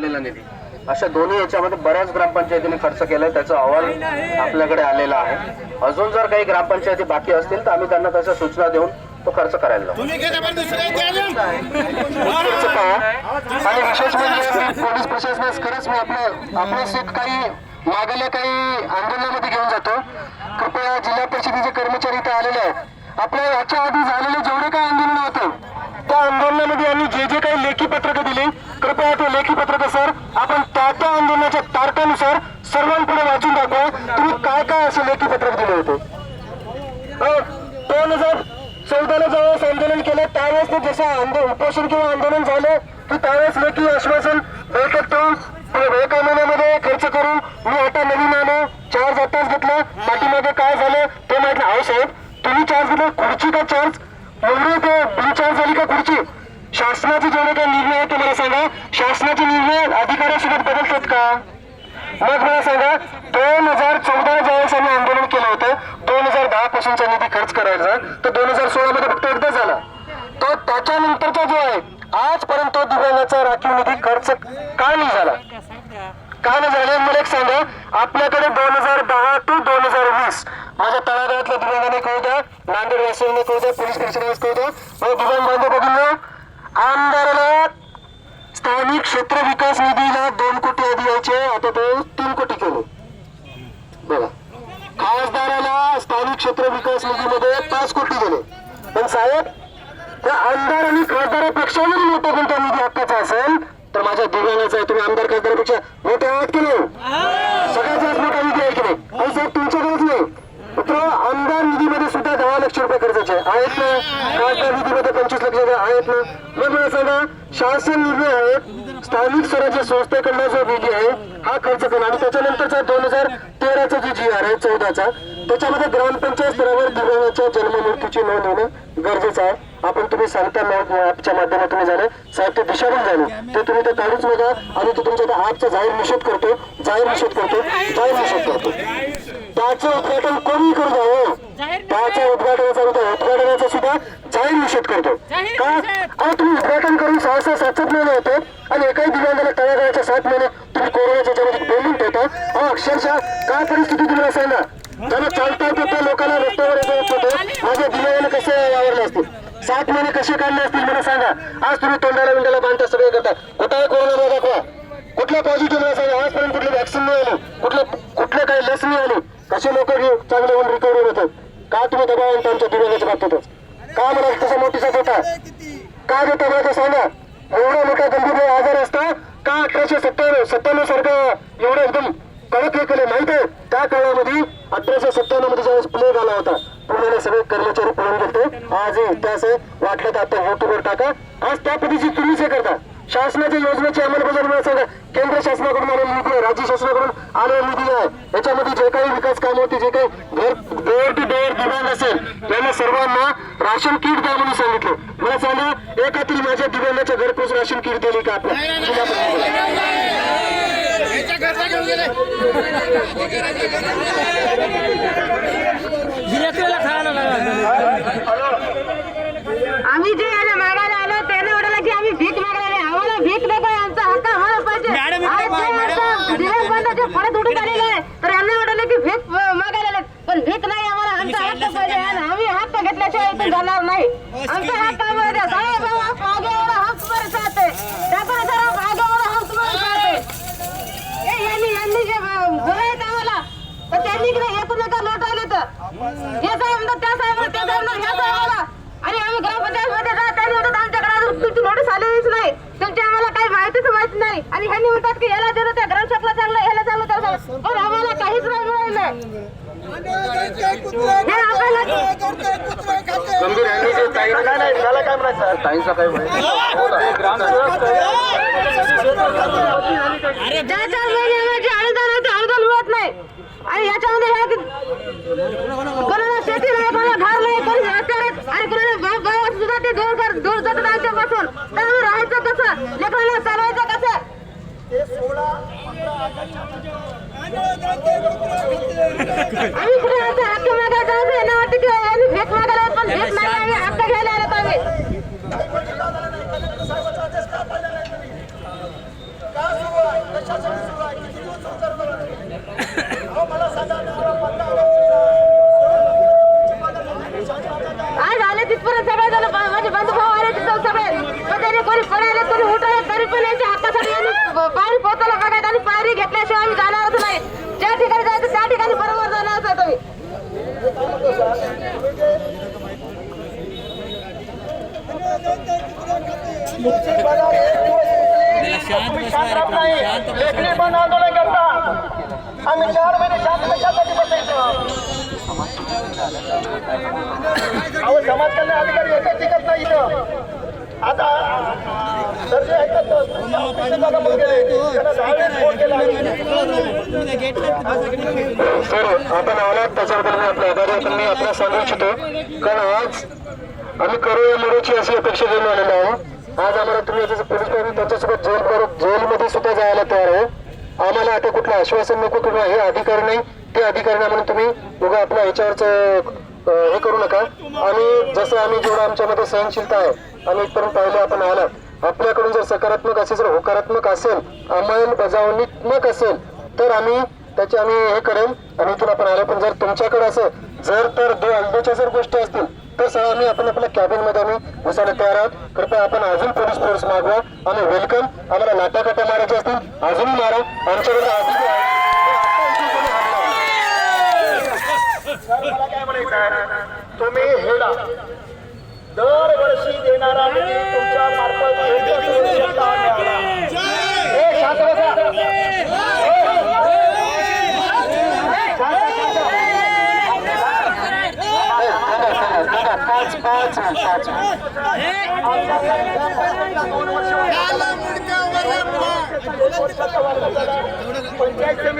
लावलेला निधी. अशा दोन्ही याच्यामध्ये बऱ्याच ग्रामपंचायतीने खर्च केलाय त्याचा अहवाल आपल्याकडे आलेला आहे. अजून जर काही ग्रामपंचायती बाकी असतील तर आम्ही त्यांना तशा सूचना देऊन तो खर्च करायला लावू. खर्च पहा. आणि विशेष म्हणजे पोलीस प्रशासनास खरंच मी आपलं आपलं सेट काही मागल्या काही आंदोलनामध्ये घेऊन जातो. कृपया जिल्हा परिषदेचे कर्मचारी इथे आलेले आहेत. आपल्या याच्या आधी झालेले जेवढे काही आंदोलन होतं त्या आंदोलनामध्ये यांनी जे जे काही लेखी पत्रकं दिली कृपया ते लेखी पत्रकं सर आपण त्या त्या आंदोलनाच्या तारखानुसार सर्वांपुढे वाचून दाखवा. तुम्ही काय काय असे लेखी पत्रक दिले होते? दोन हजार चौदाला ज्यावेळेस आंदोलन केलं त्यावेळेस ते जसं आंदोलन उपोषण किंवा आंदोलन झालं की त्यावेळेस लेखी आश्वासन बैठक ठेवून एका महिन्यामध्ये खर्च करून मी आता नवीन आलो चार्ज आताच घेतला. पाठीमागे काय झालं ते म्हटलं अहो साहेब तुम्ही चार्ज घेतला खुर्ची का चार्ज एवढे ते बिल झाली का खुर्ची शासनाचे जेवढे काही निर्णय आहेत तुम्हाला सांगा. शासनाचे निर्णय अधिकाऱ्यासोबत बदलतात का? मग मला सांगा दोन हजार चौदा ज्यावेळेस आम्ही आंदोलन केलं होतं दोन हजार दहा पासूनचा निधी खर्च करायचा तर दोन हजार सोळा मध्ये फक्त एकदा झाला. तो त्याच्यानंतरचा जो आहे आजपर्यंत तो दिव्यांगाचा राखीव निधी खर्च का नाही झाला? का नाही झाला? मला एक सांगा आपल्याकडे दोन हजार दहा टू दोन हजार वीस माझ्या तळागाळातल्या दिव्यांगाने कळू नांदेड वासियांना कळतं पोलीस कमिशनर्स कळतं द्या मला बांधव आमदाराला स्थानिक क्षेत्र विकास निधीला दोन कोटी आधी यायचे आता ते तीन कोटी केले. बघा. खासदाराला स्थानिक क्षेत्र विकास निधीमध्ये पाच कोटी दिले. पण साहेब त्या आमदार आणि खासदारापेक्षा जरी मोठा कोणता निधी हक्काचा असेल तर माझ्या दिव्यांगाचा आहे. तुम्ही आमदार खासदारापेक्षा मोठे आहात की नाही सगळ्यात जास्त मोठा निधी आहे की नाही आणि साहेब तुमच्याकडेच नाही मित्र आमदार निधीमध्ये सुद्धा दहा लक्ष रुपये खर्चाचे आहेत ना खासदार निधीमध्ये पंचवीस लक्ष रुपये आहेत ना मग शासन निर्णय आहेत. स्थानिक स्वराज्य संस्थेकडनं जो निधी आहे हा खर्च करणं. आणि त्याच्यानंतरचा दोन हजार तेराचा जो जी आर आहे चौदाचा त्याच्यामध्ये ग्रामपंचायत स्तरावर दिव्यांगाच्या जन्म नोंद होणं गरजेचं आहे. आपण तुम्ही सांगता ऍपच्या माध्यमातून झालं साहेब ते दिशाभूल झाले. ते तुम्ही ते काढूच बघा. आणि तो तुमच्या त्या ऍपचा जाहीर निषेध करतो. जाहीर निषेध करतो. जाहीर निषेध करतो. त्याचं उद्घाटन कोणी करू द्यावं हो. त्याच्या उद्घाटनाचा उद्घाटनाचा सुद्धा जाहीर निषेध करतो. का? अहो तुम्ही उद्घाटन करून सहा सहा सात सात महिने होते आणि एकाही दिव्यांगाला तळागाळाच्या सात महिने तुम्ही कोरोनाच्या याच्यामध्ये बोलून ठेवता अहो अक्षरशः काय परिस्थिती तुम्हाला सांगा? ज्यांना चालता येते त्या लोकांना रस्त्यावर येत होते माझ्या दिव्यांगाने कसे आवरले असतील? सात महिने कसे काढले असतील? मला सांगा. आज तुम्ही तोंडाला विंडाला बांधता सगळे करता. कुठं आहे कोरोना दाखवा. कुठल्या पॉझिटिव्ह मला सांगा. आजपर्यंत कुठली वॅक्सिन नाही आली. कुठले कुठले काही लस नाही आली. कसे लोक चांगले होऊन रिकव्हरी होतात? का तुम्ही दबाव आणता आमच्या दिव्यांगाच्या बाबतीतच का मला तसा मोठीचा देता का देता मला ते सांगा? एवढा मोठा गंभीर आजार असता? का अठराशे सत्त्याण्णव सत्त्याण्णव सारखं एवढं एकदम कडक हे केले? माहीत आहे? त्या काळामध्ये अठराशे सत्त्याण्णवमध्ये ज्यावेळेस प्लेग आला होता पुण्याला सगळे कर्मचारी पळून गेले आज इतिहास आहे. वाटलं तर आता युट्यूबवर टाका. आज त्या पद्धतीची तुम्हीच हे करता. शासनाच्या योजनेची अंमलबजावणी मला सांगा केंद्र शासनाकडून आलेली निधी आहे राज्य शासनाकडून आलेली निधी आहे. याच्यामध्ये जे काही विकास काम होते जे काही घर डोअर टू डोअर दिव्यांग असेल त्यांना सर्वांना राशन किट द्या म्हणून सांगितलं. मला सांगा एका तरी माझ्या दिव्यांगाच्या घरपोच राशन किट दिली का? आम्ही जे याला मागायला आलो त्याने म्हटलं की आम्ही भीक मागायला आलो. आम्हाला भीक नको आमचा हक्क आम्हाला पाहिजे. मॅडम, आज इकडे जे मॅडम, आता दिवस बंदाचे परत उठून आलेले आहे तर यांना म्हटलं की भीक अं, मागायला पण भीक नाही आम्हाला आमचा हक्क पाहिजे. आणि आम्ही हक्क घेतल्याशिवाय इथून जाणार नाही. आमचा हक्क आम्हाला द्या. साहेब आप आगे वाला हम तुम्हारे साथ है ठाकरे सर आप आगे वाला हम तुम्हारे साथ है हे यांनी यांनी जे अं, बोलायचं आम्हाला तर त्यांनी की नाही एकूण एका लोट आले तर हे साहेब म्हणतात त्या साहेब म्हणतात, त्या साहेब म्हणतात, ह्या साहेबाला आणि आम्ही ग्रामपंचायत मध्ये जात त्यांनी म्हणतात आमच्याकडे अजून तुमची नोटीस आलेलीच नाही तुमची आम्हाला काही माहीत नाही. आणि ह्यांनी म्हणतात की याला दिलं त्या ग्रामसेवकला चांगलं ह्याला चांगलं त्याला पण आम्हाला काहीच नाही मिळालं. हे आपल्याला गंभीर यांनी जे ताई नाही नाही त्याला काय म्हणायचं? ताईंचा काय म्हणायचं? ज्या चार महिने आम्हाला अनुदान आहे ते अनुदान मिळत नाही. आणि याच्यामध्ये ह्या की- कोणाला शेती नाही कोणाला घर नाही कोणी आणि कोणाला गावात सुद्धा ते दूर जातात आमच्यापासून तर आम्ही राहायचं कसं लेकरांना चालवायचं कसं आम्ही कुठे आता हक्क मागायला जायचं यांना वाटतं की यांनी भीक मागायला आलो, पण भीक नाही आम्ही हक्क घ्यायला आलो आम्ही पायरी पोहोचायला बघायचं आणि पायरी घेतल्याशिवाय आम्ही जाणारच नाही ज्या ठिकाणी जायचं त्या ठिकाणी बरोबर जाणार आहे तुम्ही. आंदोलन करता. आम्ही चार महिने शांत कशासाठी बसायचं. अहो समाज कल्याण अधिकारी एकच टिकत नाही इथं. आता तर जे गेले त्यांना दहा वेळेस फोन केला सर आपण आलात त्याच्याबद्दल मी आपला आभारी मी आपल्याला सांगू इच्छितो. कारण आज आम्ही करू या मरोची अशी अपेक्षा घेऊन आलेलो आहोत. आज आम्हाला तुम्ही याचं पोलीस पाहिजे त्यांच्यासोबत जेल करू जेलमध्ये सुद्धा जायला तयार आहे. आम्हाला आता कुठलं आश्वासन नको किंवा हे अधिकारी नाही ते अधिकारी नाही म्हणून तुम्ही उगा आपल्या ह्याच्यावरच हे करू नका. आणि जसं आम्ही जेवढं आमच्यामध्ये सहनशीलता आहे आम्ही इथपर्यंत पाहिलं आपण आलात. आपल्याकडून जर सकारात्मक असेल जर होकारात्मक असेल अंमलबजावणीत्मक असेल तर आम्ही त्याची आम्ही हे करेल. आणि इथून आपण आलो. पण जर तुमच्याकडे असं जर तर दो अंडोच्या जर गोष्टी असतील तर सर आम्ही आपण आपल्या कॅबिनमध्ये आम्ही घुसायला तयार आहोत. कृपया आपण अजून पोलीस फोर्स मागवा आम्ही वेलकम आम्हाला लाटाकाट्या मारायच्या असतील अजून मारा. आमच्याकडे आहे? तुम्ही हेडा. दरवर्षी देणारा तुमच्या मार्फत पाच पाच पाच पंचायत